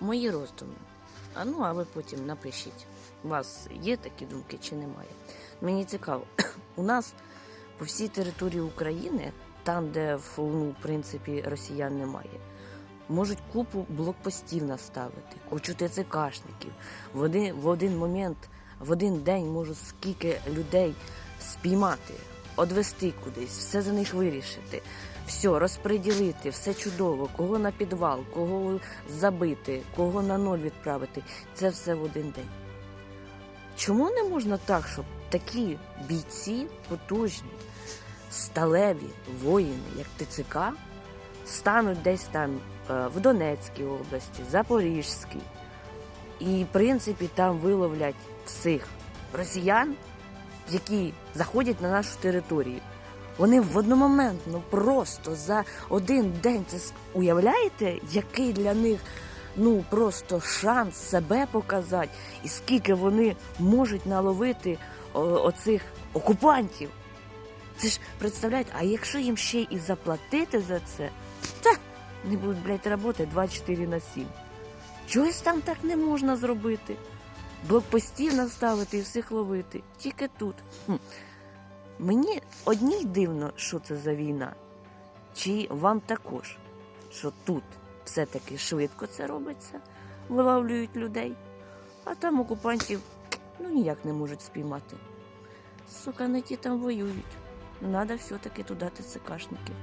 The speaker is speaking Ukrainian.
мої роздуми. А ну, а ви потім напишіть, у вас є такі думки чи немає. Мені цікаво, у нас по всій території України, там, де ну, в принципі росіян немає, можуть купу блокпостів наставити, кучу ТЦКшників. В один, в один момент, в один день можуть скільки людей спіймати, одвести кудись, все за них вирішити. Все, розподілити, все чудово, кого на підвал, кого забити, кого на ноль відправити. Це все в один день. Чому не можна так, щоб такі бійці потужні, сталеві воїни, як ТЦК, стануть десь там е, в Донецькій області, Запорізькій, і, в принципі, там виловлять всіх росіян, які заходять на нашу територію. Вони в одномоментно просто за один день це уявляєте, який для них ну просто шанс себе показати, і скільки вони можуть наловити оцих окупантів. Це ж представляєте, а якщо їм ще і заплатити за це, та не будуть, блядь, роботи 24 на 7. Чогось там так не можна зробити. Блокпостів наставити і всіх ловити. Тільки тут. Хм. Мені одній дивно, що це за війна, чи вам також, що тут все-таки швидко це робиться, виловлюють людей, а там окупантів ну ніяк не можуть спіймати. Сука, не ті там воюють. Надо все-таки туди ТЦКшників.